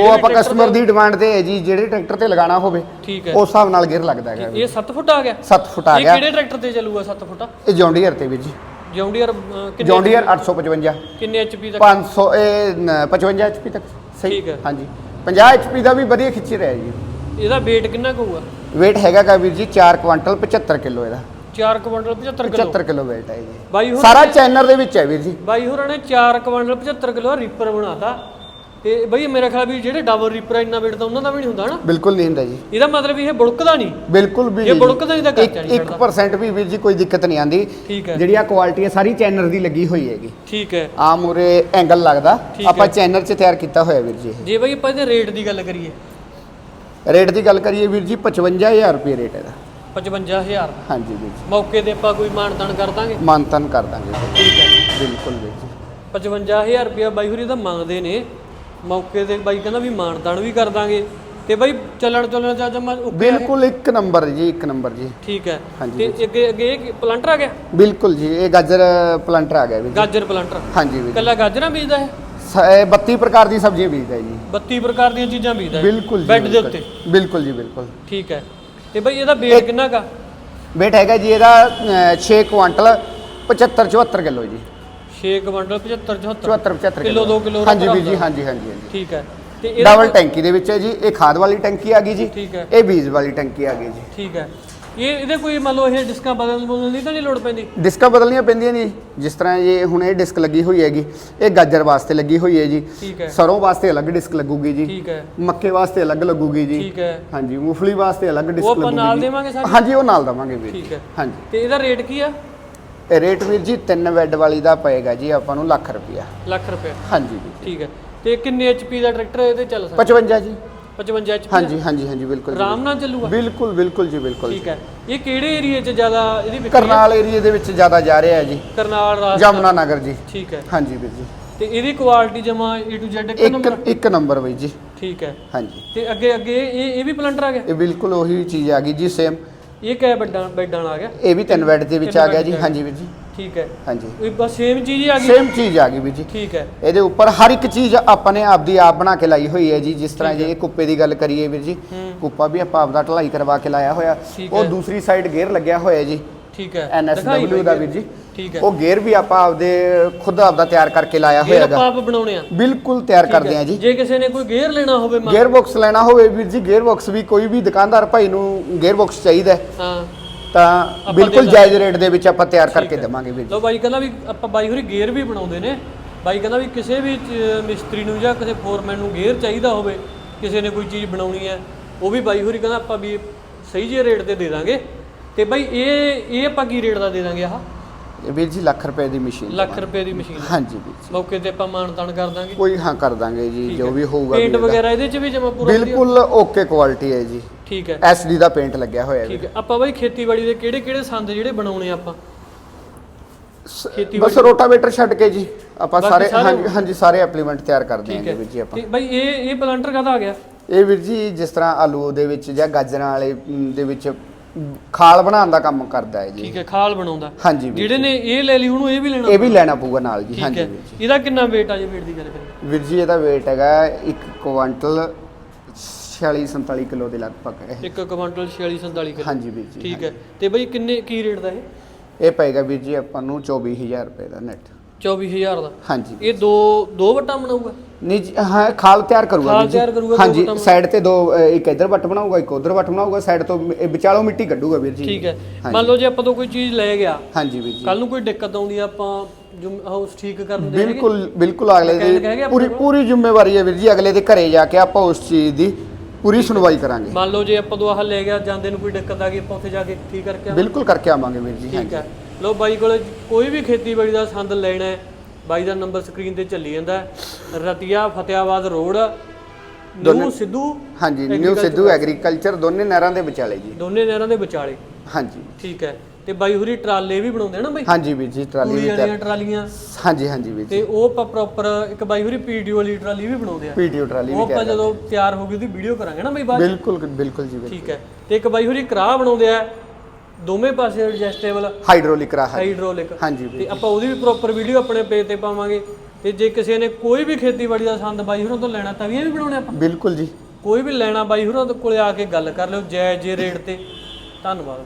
ਉਹ ਆਪਾਂ ਕਸਟਮਰ ਦੇ- ਡਿਮਾਂਡ ਤੇ ਹੈ ਜੀ ਜਿਹੜੇ ਟਰੈਕਟਰ ਤੇ ਲਗਾਉਣਾ ਹੋਵੇ ਠੀਕ ਹੈ। ਉਸ ਹਿਸਾਬ ਨਾਲ ਗੇਅਰ ਲੱਗਦਾ ਹੈਗਾ ਇਹ 7 ਫੁੱਟ ਆ ਗਿਆ? 7 ਫੁੱਟ ਆ ਇਹ ਗਿਆ। ਕਿਹੜੇ ਟਰੈਕਟਰ ਤੇ ਚੱਲੂਗਾ 7 ਫੁੱਟ? ਇਹ ਜੌਂਡੀਅਰ ਤੇ ਵੀਰ ਜੀ। ਜੌਂਡੀਅਰ ਕਿੰਨੇ ਜੌਂਡੀਅਰ 855 ਕਿੰਨੇ ਐਚਪੀ ਦਾ 500 ਇਹ ਨ- 55 ਐਚਪੀ ਤੱਕ। ਸਹੀ? ਠੀਕ ਹੈ। ਹਾਂਜੀ। 50 ਐਚਪੀ ਦਾ ਵੀ ਵਧੀਆ ਖਿੱਚ ਰਿਹਾ ਜੀ। ਇਹਦਾ weight ਕਿੰਨਾ ਕੁ ਹੋਊਗਾ? Weight ਹੈਗਾ ਗਾ ਵੀਰ ਜੀ 4 ਕੁਆਂਟਲ 75 ਕਿਲੋ ਇਹਦਾ। 4 ਕੁਇੰਟਲ 75 ਕਿਲੋ? 75 ਕਿਲੋ weight ਹੈ ਜੀ। ਬਾਈ ਹੋਰ ਸਾਰਾ ਚੈਨਰ ਦੇ ਵਿੱਚ ਹੈ ਵੀਰ ਜੀ। ਬਾਈ ਹੋਰਾਂ ਨੇ 4 ਕੁਇੰਟਲ 75 ਕਿਲੋ ਰੀਪਰ ਬਣਾਤਾ। ਤੇ ਬਈ ਮੇਰਾ ਖਿਆਲ ਵੀ ਜਿਹੜੇ ਡਬਲ ਰੀਪਰ ਆ, ਇੰਨਾ weight ਤਾਂ ਉਹਨਾਂ ਦਾ ਵੀ ਨਹੀਂ ਹੁੰਦਾ ਹਨਾ ਬਿਲਕੁਲ ਨਹੀਂ ਹੁੰਦਾ ਜੀ। ਇਹਦਾ ਮਤਲਬ ਇਹ ਬੁੜਕਦਾ ਨਹੀਂ? ਬਿਲਕੁਲ ਵੀ ਜੇ ਨਹੀਂ ਬੁੜਕਦਾ ਨਹੀਂ ਤਾਂ ਨਹੀਂ ਜੀ। ਇੱਕ 1% ਵੀ ਵੀਰ ਜੀ ਕੋਈ ਦਿੱਕਤ ਨਹੀਂ ਆਂਦੀ ਠੀਕ ਹੈ। ਜਿਹੜੀ ਆ ਕੁਆਲਿਟੀ ਹੈ ਸਾਰੀ ਚੈਨਰ ਦੀ ਲੱਗੀ ਹੋਈ ਹੈਗੀ। ਠੀਕ ਹੈ। ਆਮ ਉਰੇ ਐਂਗਲ ਲੱਗਦਾ। ਠੀਕ ਆਪਾਂ ਹੈ। ਚੈਨਰ 'ਚ ਤਿਆਰ ਕੀਤਾ ਹੋਇਆ ਵੀਰ ਜੀ ਜੇ ਬਈ ਆਪਾਂ ਇਹਦੇ ਰੇਟ ਦੀ ਗੱਲ ਕਰੀਏ। ਰੇਟ ਦੀ ਗੱਲ ਕਰੀਏ ਵੀਰ ਜੀ 55000 ਰੁਪਏ ਰੇਟ ਇਹਦਾ। 55000 ਹਾਂਜੀ ਵੀਰ ਜੀ। ਮੌਕੇ ਤੇ ਆਪਾਂ ਕੋਈ ਮਾਨਤਨ ਕਰ ਦਾਂਗੇ? ਮਾਨਤਨ ਕਰ ਦਾਂਗੇ। ਠੀਕ ਹੈ। ਬਿਲਕੁਲ ਵੀਰ ਜੀ। 55000 ਰੁਪਇਆ ਬਾਈ ਹੋਰੀ ਤਾਂ ਮੰਗਦੇ ਨੇ। ਮੌਕੇ ਤੇ ਬਾਈ ਕਹਿੰਦਾ ਵੀ ਮਾਨਤਨ ਵੀ ਕਰ ਦਾਂਗੇ ਤੇ ਬਾਈ ਚੱਲਣ ਚੱਲਣ ਚ ਜਮਾ ਬਿਲਕੁਲ ਇੱਕ ਨੰਬਰ ਜੀ ਇੱਕ ਨੰਬਰ ਜੀ। ਠੀਕ ਹੈ। ਹਾਂਜੀ ਤੇ ਅੱਗੇ ਅੱਗੇ ਇਹ ਪਲੰਟਰ ਆ ਗਿਆ? ਬਿਲਕੁਲ ਜੀ ਇਹ ਗਾਜਰ ਪਲੰਟਰ ਆ ਗਿਆ ਜੀ। ਗਾਜਰ ਪਲੰਟਰ। ਹਾਂਜੀ ਜੀ। ਕੱਲਾ ਗਾਜਰਾਂ ਬੀਜਦਾ ਹੈ ਸ- ਇਹ 32 ਪ੍ਰਕਾਰ ਦੀ ਸਬਜ਼ੀਆਂ ਬੀਜਦਾ ਹੈ ਜੀ। 32 ਪ੍ਰਕਾਰ ਦੀਆਂ ਚੀਜ਼ਾਂ ਬੀਜਦਾ ਹੈ ਬਿਲਕੁਲ ਜੀ ਬੈੱਡ ਦੇ। ਉੱਤੇ? ਬਿਲਕੁਲ ਜੀ ਬਿਲਕੁਲ। ਠੀਕ ਹੈ। ਤੇ ਬਾਈ ਇਹਦਾ weight ਕਿੰਨਾ ਕਾ weight ਹੈਗਾ ਜੀ ਇਹਦਾ 6 ਕੁਆਂਟਲ 75 74 ਕਿਲੋ ਜੀ। 6 ਕੁਇੰਟਲ 75 74 74 75 ਕਿਲੋ, ਦੋ ਕਿਲੋ ਦਾ ਹਾਂਜੀ ਵੀਰ ਜੀ ਹਾਂਜੀ ਹਾਂਜੀ ਹਾਂਜੀ। ਠੀਕ ਹੈ। ਤੇ ਇਹਦਾ ਡਬਲ ਟੈਂਕੀ ਦੇ ਵਿੱਚ ਹੈ ਜੀ ਇਹ ਖਾਦ ਵਾਲੀ ਟੈਂਕੀ ਆ ਗਈ ਜੀ। ਠੀਕ ਹੈ। ਇਹ ਬੀਜ ਵਾਲੀ ਟੈਂਕੀ ਆ ਗਈ ਜੀ। ਠੀਕ ਹੈ। ਇਹ ਇਹਦੇ ਕੋਈ ਮੰਨ ਲਓ ਇਹ ਡਿਸਕਾਂ ਬਦਲਣ ਬਦਲਣ ਦੀ ਤਾਂ ਨਹੀਂ ਲੋੜ ਪੈਂਦੀ? ਡਿਸਕਾਂ ਬਦਲਣੀਆਂ ਪੈਂਦੀਆਂ ਨੇ ਜੀ। ਜਿਸ ਤਰ੍ਹਾਂ ਇਹ ਹੁਣ ਇਹ ਡਿਸਕ ਲੱਗੀ ਹੋਈ ਹੈਗੀ ਇਹ ਗਾਜਰ ਵਾਸਤੇ ਲੱਗੀ ਹੋਈ ਹੈ ਜੀ। ਸਰੋਂ ਵਾਸਤੇ ਅਲੱਗ ਡਿਸਕ ਲੱਗੂਗੀ ਜੀ। ਠੀਕ ਹੈ। ਮੱਕੇ ਵਾਸਤੇ ਅਲੱਗ ਲੱਗੂਗੀ ਜੀ। ਠੀਕ ਹੈ। ਹਾਂਜੀ ਮੂੰਗਫਲੀ ਵਾਸਤੇ ਅਲੱਗ ਡਿਸਕ ਉਹ ਆਪਾਂ ਲੱਗੂਗੀ ਨਾਲ ਜੀ। ਦੇਵਾਂਗੇ ਸਾਰੇ? ਹਾਂਜੀ ਉਹ ਨਾਲ ਦਵਾਂਗੇ ਵੀਰ ਜੀ। ਠੀਕ ਹੈ। ਹਾਂਜੀ। ਤੇ ਇਹਦਾ ਰੇਟ ਕੀ ਆ? ਇਹ ਰੇਟ ਵੀਰ ਜੀ 3 ਬੈੱਡ ਵਾਲੀ ਦਾ ਪਏਗਾ ਜੀ ਆਪਾਂ ਨੂੰ ਲੱਖ ਰੁਪਿਆ ਲੱਖ ਰੁਪਏ ਹਾਂਜੀ ਵੀਰ ਠੀਕ ਹੈ। ਤੇ ਕਿੰਨੇ ਐਚਪੀ ਦਾ ਟਰੈਕਟਰ ਇਹਦੇ ਚੱਲ ਸਕਦਾ? 55 ਜੀ। 55 ਐਚਪੀ ਹਾਂਜੀ ਹਾਂਜੀ ਹਾਂਜੀ ਬਿਲਕੁਲ ਜੀ ਆਰਾਮ ਨਾਲ ਚੱਲੂਗਾ? ਬਿਲਕੁਲ ਬਿਲਕੁਲ ਜੀ ਬਿਲਕੁਲ ਠੀਕ ਹੈ। ਇਹ ਕਿਹੜੇ ਏਰੀਏ 'ਚ ਜ਼ਿਆਦਾ ਇਹਦੀ ਵਿਕਰੀ ਹੈ? ਕਰਨਾਲ ਏਰੀਏ ਦੇ ਵਿੱਚ ਜ਼ਿਆਦਾ ਜਾ ਰਿਹਾ ਹੈ ਜੀ। ਕਰਨਾਲ ਰਾਜ ਜਮਨਾ ਨਗਰ ਜੀ। ਠੀਕ ਹੈ। ਹਾਂਜੀ ਵੀਰ ਜੀ। ਤੇ ਇਹਦੀ ਕੁਆਲਿਟੀ ਜਮਾ A to Z ਇੱਕ ਇੱਕ ਨੰਬਰ? ਇੱਕ ਨੰਬਰ ਬਈ ਜੀ। ਠੀਕ ਹੈ। ਹਾਂਜੀ। ਤੇ ਅੱਗੇ ਅੱਗੇ ਇਹ ਇਹ ਵੀ ਪਲੰਟਰ ਆ ਗਿਆ? ਇਹ ਬਿਲਕੁਲ ਉਹੀ ਚੀਜ਼ ਆ ਗਈ ਜੀ ਸੇਮ ਇਹ ਕਿਹ ਬੈਡਾਂ ਬੈਡਾਂ ਨਾਲ ਆ ਗਿਆ? ਇਹ ਵੀ ਤਿੰਨ ਬੈੱਡ ਦੇ ਵਿੱਚ ਤਿੰਨ ਆ ਗਿਆ bed ਜੀ। ਦਾ। ਹਾਂਜੀ ਵੀਰ ਜੀ। ਠੀਕ ਹੈ। ਹਾਂਜੀ। ਇਹ ਬਸ ਸੇਮ ਚੀਜ਼ ਹੀ ਆ ਗਈ? ਸੇਮ ਚੀਜ਼ ਆ ਗਈ ਵੀਰ ਜੀ। ਠੀਕ ਹੈ। ਇਹਦੇ ਉੱਪਰ ਹਰ ਇੱਕ ਚੀਜ਼ ਆਪਾਂ ਨੇ ਆਪਦੀ ਆਪ ਬਣਾ ਕੇ ਲਾਈ ਹੋਈ ਹੈ ਜੀ। ਜਿਸ ਤਰ੍ਹਾਂ ਜੇ ਇਹ ਕੁੱਪੇ ਦੀ ਗੱਲ ਕਰੀਏ ਵੀਰ ਜੀ ਹੂੰ। ਕੁੱਪਾ ਵੀ ਆਪਾਂ ਆਪਦਾ ਢਲਾਈ ਕਰਵਾ ਕੇ ਲਾਇਆ ਹੋਇਆ। ਠੀਕ ਉਹ ਹੈ। ਦੂਸਰੀ ਸਾਈਡ ਗੇਅਰ ਲੱਗਿਆ ਹੋਇਆ ਜੀ। ਠੀਕ ਹੈ। ਬਾਈ ਦਾ। ਵੀਰ ਜੀ। ਠੀਕ ਹੈ। ਉਹ ਗੇਅਰ ਵੀ ਆਪਾਂ ਆਪਦੇ ਖੁਦ ਆਪਦਾ ਤਿਆਰ ਕਰਕੇ ਲਾਇਆ ਹੋਇਆ ਹੈਗਾ ਆਪਾਂ ਆਪ ਬਣਾਉਣੇ ਆ। ਬਿਲਕੁਲ ਤਿਆਰ। ਕਰਦੇ ਆ ਜੀ। ਜੇ ਕਿਸੇ ਨੇ ਕੋਈ ਗੇਅਰ ਲੈਣਾ ਹੋਵੇ ਮੰਨ- ਗੇਅਰ ਬਾਕਸ ਲੈਣਾ ਹੋਵੇ ਵੀਰ ਜੀ ਗੇਅਰ ਬਾਕਸ ਵੀ ਕੋਈ ਵੀ ਦੁਕਾਨਦਾਰ ਭਾਈ ਨੂੰ ਗੇਅਰ ਬਾਕਸ ਚਾਹੀਦਾ ਹੈ, ਹਾਂ। ਤਾਂ ਬਿਲਕੁਲ। ਜਾਇਜ਼ ਰੇਟ ਦੇ ਵਿੱਚ ਆਪਾਂ ਤਿਆਰ ਕਰਕੇ। ਦੇਵਾਂਗੇ ਵੀਰ ਜੀ। ਲੋ ਬਾਈ ਕਹਿੰਦਾ ਵੀ ਆਪਾਂ ਬਾਈ ਹੋਰੀ ਗੇਅਰ ਵੀ ਬਣਾਉਂਦੇ ਨੇ। ਬਾਈ ਕਹਿੰਦਾ ਵੀ ਕਿਸੇ ਵੀ ਮਿਸਤਰੀ ਨੂੰ ਜਾਂ ਕਿਸੇ ਫੋਰਮੈਨ ਨੂੰ ਗੇਅਰ ਚਾਹੀਦਾ ਹੋਵੇ ਕਿਸੇ ਨੇ ਕੋਈ ਚੀਜ਼ ਬਣਾਉਣੀ ਹੈ ਉਹ ਵੀ ਬਾਈ ਹੋਰੀ ਕਹਿੰਦਾ ਆਪਾਂ ਵੀ ਸਹੀ ਜਿਹੇ ਰੇਟ ਤੇ ਦੇ ਦਾਂਗੇ। ਤੇ ਬਾਈ ਇਹ ਇਹ ਆਪਾਂ ਕੀ ਰੇਟ ਦਾ ਦੇ ਦਾਂਗੇ ਆਹ? ਇਹ ਵੀਰ ਜੀ ਲੱਖ ਰੁਪਏ ਦੀ ਮਸ਼ੀਨ ਲੱਖ ਰੁਪਏ ਦੀ ਮਸ਼ੀਨ। ਹਾਂਜੀ ਵੀਰ ਜੀ। ਮੌਕੇ ਤੇ ਆਪਾਂ ਮਾਨਤਾਨ ਕਰ ਦਾਂਗੇ। ਕੋਈ ਹਾਂ ਕਰ ਦਾਂਗੇ ਜੀ ਜੋ। ਵੀ ਹੋਊਗਾ ਪੇਂਟ। ਵਗੈਰਾ ਇਹਦੇ ਚ ਵੀ ਜਮਾ ਪੂਰਾ? ਬਿਲਕੁਲ ਓਕੇ ਕੁਆਲਿਟੀ ਹੈ ਜੀ। ਠੀਕ ਹੈ। ਐਸਡੀ ਦਾ ਪੇਂਟ ਲੱਗਿਆ ਹੋਇਆ ਹੈ ਠੀਕ ਹੈ। ਆਪਾਂ ਬਾਈ ਖੇਤੀਬਾੜੀ ਦੇ ਕਿਹੜੇ ਕਿਹੜੇ ਸੰਦ ਜਿਹੜੇ ਬਣਾਉਣੇ ਆਪਾਂ? ਬਸ ਰੋਟਾਵੇਟਰ ਛੱਡ ਕੇ ਜੀ। ਆਪਾਂ ਸਾਰੇ ਹਾਂਜੀ ਹਾਂਜੀ ਸਾਰੇ ਐਪਲੀਮੈਂਟ ਤਿਆਰ ਕਰਦੇ ਹਾਂ। ਵੀਰ ਜੀ ਆਪਾਂ। ਬਾਈ ਇਹ ਇਹ ਪਲਾਂਟਰ ਕਾਹਦਾ ਆ ਗਿਆ? ਇਹ ਵੀਰ ਜੀ ਜਿਸ ਤਰ੍ਹਾਂ ਆਲੂ ਦੇ ਵਿੱਚ ਜਾਂ ਗਾਜਰਾਂ ਵਾਲੇ ਦੇ ਵਿੱਚ ਖਾਲ ਬਣਾਉਣ ਦਾ ਕੰਮ ਕਰਦਾ ਹੈ ਜੀ। ਠੀਕ ਹੈ ਖਾਲ ਬਣਾਉਂਦਾ। ਹਾਂਜੀ ਵੀਰ ਜਿਹੜੇ ਨੇ ਇਹ ਲੈ ਲਈ ਉਹਨੂੰ ਇਹ ਵੀ ਲੈਣਾ ਇਹ ਵੀ ਲੈਣਾ ਪਊਗਾ ਨਾਲ ਜੀ ਠੀਕ ਹਾਂਜੀ ਹੈ। ਵੀਰ ਜੀ। ਇਹਦਾ ਕਿੰਨਾ weight ਆ ਜੇ weight ਦੀ ਗੱਲ ਕਰੀਏ? ਵੀਰ ਜੀ ਇਹਦਾ weight ਹੈਗਾ 1 ਕੁਆਂਟਲ 46 47 ਕਿਲੋ ਦੇ ਲਗਭਗ ਹੈ। 1 ਕੁਇੰਟਲ 46 47 ਕਿਲੋ। ਹਾਂਜੀ ਵੀਰ ਜੀ ਠੀਕ ਹੈ। ਤੇ ਬਾਈ ਕਿੰਨੇ ਕੀ ਰੇਟ ਦਾ ਇਹ? ਇਹ ਪਏਗਾ ਵੀਰ ਜੀ ਆਪਾਂ ਨੂੰ 24000 ਰੁਪਏ ਦਾ ਨੈਟ 24000 ਦਾ। ਹਾਂਜੀ। ਇਹ ਦੋ ਦੋ ਵਟਾਂ ਬਣਾਊਗਾ? ਨਹੀਂ ਜੀ, ਹਾਂ ਖਾਲ ਤਿਆਰ ਕਰੂਗਾ ਖਾਲ ਵੀਰ ਜੀ। ਤਿਆਰ ਕਰੂਗਾ, ਦੋ ਹਾਂਜੀ ਸਾਈਡ ਤੇ ਦੋ ਅ, ਇੱਕ ਇੱਧਰ ਵੱਟ ਬਣਾਊਗਾ ਇੱਕ ਉਧਰ ਵੱਟ ਬਣਾਊਗਾ ਸਾਈਡ ਤੋਂ ਮ- ਇਹ ਵਿਚਾਲੋਂ ਮਿੱਟੀ ਕੱਢੂਗਾ ਵੀਰ ਜੀ। ਠੀਕ ਹੈ। ਹਾਂਜੀ। ਮੰਨ ਲਓ ਜੇ ਆਪਾਂ ਤੋਂ ਕੋਈ ਚੀਜ਼ ਲੈ ਗਿਆ ਹਾਂਜੀ ਵੀਰ ਜੀ। ਕੱਲ ਨੂੰ ਕੋਈ ਦਿੱਕਤ ਆਉਂਦੀ ਆ ਆਪਾਂ ਜੁਮ- ਹਾਊਸ ਠੀਕ ਕਰਨ ਦੇ ਬਿਲਕੁਲ ਬਿਲਕੁਲ ਅਗਲੇ ਦੀ ਆਪਣੇ ਪੂਰੀ? ਪੂਰੀ ਜ਼ਿੰਮੇਵਾਰੀ ਹੈ ਵੀਰ ਜੀ ਅਗਲੇ ਦੇ ਘਰੇ ਜਾ ਕੇ ਆਪਾਂ ਉਸ ਚੀਜ਼ ਦੀ ਪੂਰੀ ਸੁਣਵਾਈ ਕਰਾਂਗੇ। ਮੰਨ ਲਓ ਜੇ ਆਪਾਂ ਤੋਂ ਆਹ ਲੈ ਗਿਆ ਜਾਂਦੇ ਨੂੰ ਕੋਈ ਦਿੱਕਤ ਆ ਗਈ ਆਪਾਂ ਉੱਥੇ ਜਾ ਕੇ ਠੀਕ ਕਰਕੇ ਆਵਾਂਗੇ। ਬਿਲਕੁਲ ਕਰਕੇ ਆਵਾਂਗੇ ਵੀਰ ਜੀ ਠੀਕ ਹੈ। ਲੋ ਬਾਈ ਕੋਲੇ ਕੋਈ ਵੀ ਖੇਤੀਬਾੜੀ ਦਾ ਸੰਦ ਲੈਣਾ ਹੈ ਬਾਈ ਦਾ ਨੰਬਰ ਸਕਰੀਨ ਤੇ ਚੱਲੀ ਜਾਂਦਾ ਹੈ। ਰਤੀਆ ਫਤਿਆਬਾਦ ਰੋਡ ਨਿਊ ਸਿੱਧੂ ਹਾਂਜੀ ਨਿਊ ਸਿੱਧੂ ਐਗਰੀਕਲਚਰ ਦੋਨੇ ਨਹਿਰਾਂ ਦੇ ਵਿਚਾਲੇ ਜੀ। ਦੋਨੇ ਨਹਿਰਾਂ ਦੇ ਵਿਚਾਲੇ। ਹਾਂਜੀ। ਠੀਕ ਹੈ। ਤੇ ਬਾਈ ਹੁਰੀ ਟਰਾਲੇ ਵੀ ਬਣਾਉਂਦੇ ਆ ਨਾ ਬਾਈ? ਹਾਂਜੀ ਵੀਰ ਜੀ ਟਰਾਲੀ ਵੀ ਤਿਆਰ ਵਾਲੀਆਂ ਟਰਾਲੀਆਂ। ਹਾਂਜੀ ਹਾਂਜੀ ਵੀਰ ਜੀ। ਤੇ ਉਹ ਆਪਾਂ ਪ੍ਰੋਪਰ ਇੱਕ ਬਾਈ ਹੁਰੀ ਪੀਡੀਓ ਵਾਲੀ ਟਰਾਲੀ ਵੀ ਬਣਾਉਂਦੇ ਆ। ਪੀਟੀਓ ਟਰਾਲੀ ਉਹ ਵੀ ਆਪਾਂ ਤਿਆਰ ਜਦੋਂ ਤਿਆਰ ਹੋ ਗਈ ਉਹਦੀ ਵੀਡੀਓ ਕਰਾਂਗੇ ਨਾ ਬਾਈ ਬਾਅਦ 'ਚ। ਬਿਲਕੁਲ ਬਿਲਕੁਲ ਜੀ ਬਿਲਕੁਲ। ਠੀਕ ਹੈ। ਤੇ ਇੱਕ ਬਾਈ ਹੁਰੀ ਕਰਾਹ ਬਣਾਉਂਦੇ ਆ। ਦੋਵੇਂ ਪਾਸੇ ਐਡਜਸਟੇਬਲ ਹਾਈਡ੍ਰੋਲਿਕ ਰਾਹ ਹੈ ਹਾਈਡ੍ਰੋਲਿਕ ਹਾਂਜੀ ਵੀਰ ਤੇ ਆਪਾਂ ਉਹਦੀ ਵੀ ਪ੍ਰੋਪਰ ਵੀਡੀਓ ਆਪਣੇ ਪੇਜ ਤੇ ਪਾਵਾਂਗੇ। ਤੇ ਜੇ ਕਿਸੇ ਨੇ ਕੋਈ ਵੀ ਖੇਤੀਬਾੜੀ ਦਾ ਸੰਦ ਬਾਈ ਹੋਰਾਂ ਤੋਂ ਲੈਣਾ ਤਵੀਆਂ ਵੀ ਬਣਾਉਣੇ ਆਪਾਂ। ਬਿਲਕੁਲ ਜੀ। ਕੋਈ ਵੀ ਲੈਣਾ ਬਾਈ ਹੋਰਾਂ ਦੇ ਕੋਲੇ ਆ ਕੇ ਗੱਲ ਕਰ ਲਿਓ। ਜੈ ਜੇ ਰੇਟ ਤੇ। ਧੰਨਵਾਦ।